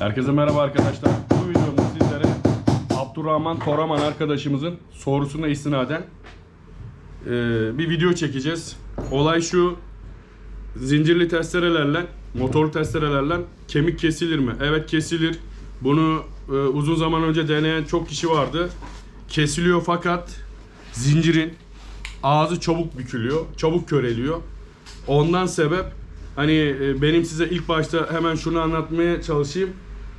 Herkese merhaba arkadaşlar. Bu videomda sizlere Abdurrahman Toraman arkadaşımızın sorusuna istinaden e, bir video çekeceğiz. Olay şu zincirli testerelerle, motorlu testerelerle kemik kesilir mi? Evet kesilir. Bunu e, uzun zaman önce deneyen çok kişi vardı. Kesiliyor fakat zincirin ağzı çabuk bükülüyor, çabuk köreliyor. Ondan sebep hani e, benim size ilk başta hemen şunu anlatmaya çalışayım.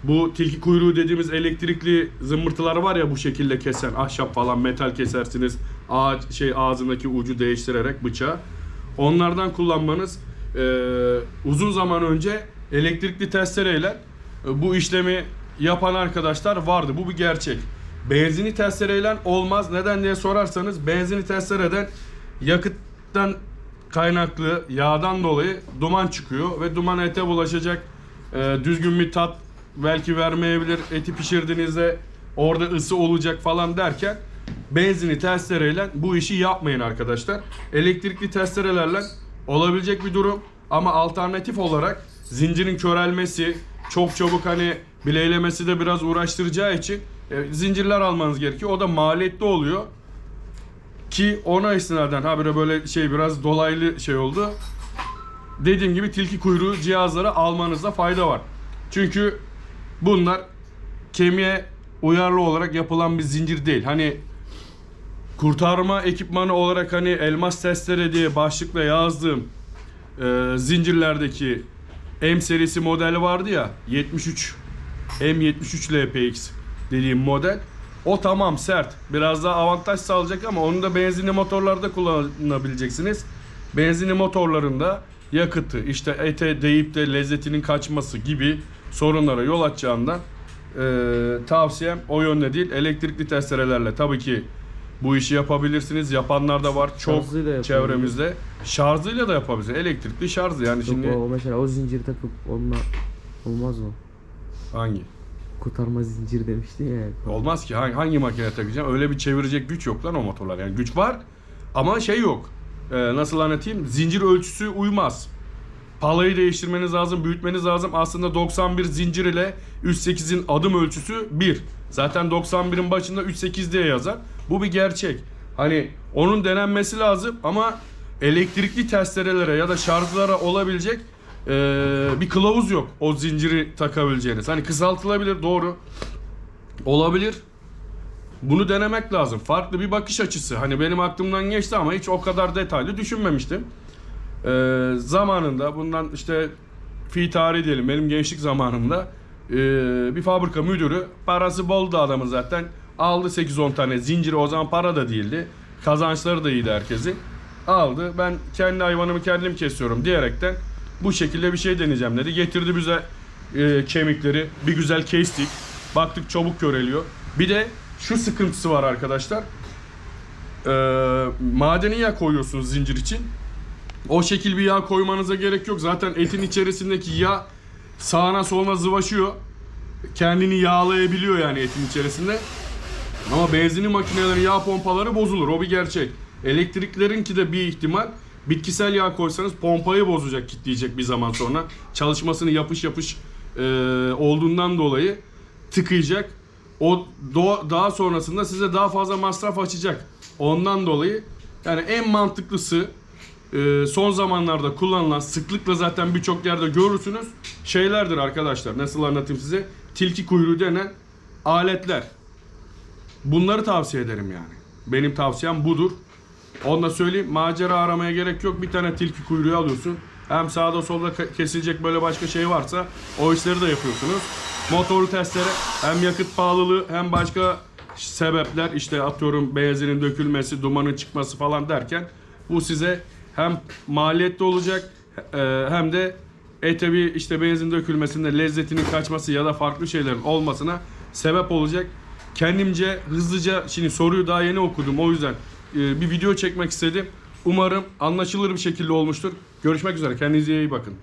Bu tilki kuyruğu dediğimiz elektrikli zımbırtılar var ya bu şekilde kesen ahşap falan metal kesersiniz. Ağaç şey ağzındaki ucu değiştirerek bıçağı. Onlardan kullanmanız e, uzun zaman önce elektrikli testereyle e, bu işlemi yapan arkadaşlar vardı. Bu bir gerçek. Benzinli testereyle olmaz. Neden diye sorarsanız benzinli testereden yakıttan kaynaklı yağdan dolayı duman çıkıyor ve duman ete bulaşacak. Ee, düzgün bir tat belki vermeyebilir. Eti pişirdiğinizde orada ısı olacak falan derken benzinli testereyle bu işi yapmayın arkadaşlar. Elektrikli testerelerle olabilecek bir durum ama alternatif olarak zincirin körelmesi, çok çabuk hani bileylemesi de biraz uğraştıracağı için e, zincirler almanız gerekiyor. O da maliyetli oluyor. Ki ona istinaden habire böyle şey biraz dolaylı şey oldu. Dediğim gibi tilki kuyruğu cihazları almanızda fayda var. Çünkü bunlar kemiğe uyarlı olarak yapılan bir zincir değil. Hani kurtarma ekipmanı olarak hani elmas testere diye başlıkla yazdığım e, zincirlerdeki M serisi model vardı ya 73 M73 LPX dediğim model. O tamam sert. Biraz daha avantaj sağlayacak ama onu da benzinli motorlarda kullanabileceksiniz. Benzinli motorlarında yakıtı işte ete değip de lezzetinin kaçması gibi sorunlara yol açacağından e, tavsiyem o yönde değil. Elektrikli testerelerle tabii ki bu işi yapabilirsiniz. Yapanlar da var çok Şarjıyla çevremizde. Şarjıyla da yapabilirsiniz. Elektrikli şarj yani Yok, şimdi o mesela o zinciri takıp onunla olmaz mı? hangi? Kurtarma zinciri demişti ya. Olmaz ki hangi, hangi makine takacağım? Öyle bir çevirecek güç yok lan o motorlar. Yani güç var ama şey yok. Ee, nasıl anlatayım? Zincir ölçüsü uymaz. Palayı değiştirmeniz lazım, büyütmeniz lazım. Aslında 91 zincir ile 3.8'in adım ölçüsü 1. Zaten 91'in başında 3.8 diye yazar. Bu bir gerçek. Hani onun denenmesi lazım ama elektrikli testerelere ya da şarjlara olabilecek eee, bir kılavuz yok. O zinciri takabileceğiniz. Hani kısaltılabilir doğru. Olabilir. Bunu denemek lazım. Farklı bir bakış açısı. Hani benim aklımdan geçti ama hiç o kadar detaylı düşünmemiştim. Ee, zamanında bundan işte fi tarih diyelim benim gençlik zamanımda ee, bir fabrika müdürü parası boldu adamın zaten. Aldı 8-10 tane zinciri o zaman para da değildi. Kazançları da iyiydi herkesin. Aldı ben kendi hayvanımı kendim kesiyorum diyerekten bu şekilde bir şey deneyeceğim dedi. Getirdi bize e, kemikleri. Bir güzel kestik. Baktık çabuk köreliyor bir de şu sıkıntısı var arkadaşlar ee, madeni yağ koyuyorsunuz zincir için o şekil bir yağ koymanıza gerek yok. Zaten etin içerisindeki yağ sağına soluna zıvaşıyor. Kendini yağlayabiliyor yani etin içerisinde. Ama benzinli makinelerin yağ pompaları bozulur. O bir gerçek. Elektriklerinki de bir ihtimal. Bitkisel yağ koysanız pompayı bozacak, kitleyecek bir zaman sonra. Çalışmasını yapış yapış e, olduğundan dolayı tıkayacak. O daha sonrasında size daha fazla masraf açacak. Ondan dolayı yani en mantıklısı e, son zamanlarda kullanılan sıklıkla zaten birçok yerde görürsünüz şeylerdir arkadaşlar. Nasıl anlatayım size? Tilki kuyruğu denen aletler. Bunları tavsiye ederim yani. Benim tavsiyem budur. Onu da söyleyeyim. Macera aramaya gerek yok. Bir tane tilki kuyruğu alıyorsun. Hem sağda solda ke- kesilecek böyle başka şey varsa o işleri de yapıyorsunuz. Motoru testere hem yakıt pahalılığı hem başka sebepler işte atıyorum benzinin dökülmesi, dumanın çıkması falan derken bu size hem maliyetli olacak e, hem de ete bir işte benzin dökülmesinde lezzetinin kaçması ya da farklı şeylerin olmasına sebep olacak. Kendimce hızlıca şimdi soruyu daha yeni okudum o yüzden e, bir video çekmek istedim. Umarım anlaşılır bir şekilde olmuştur. Görüşmek üzere. Kendinize iyi bakın.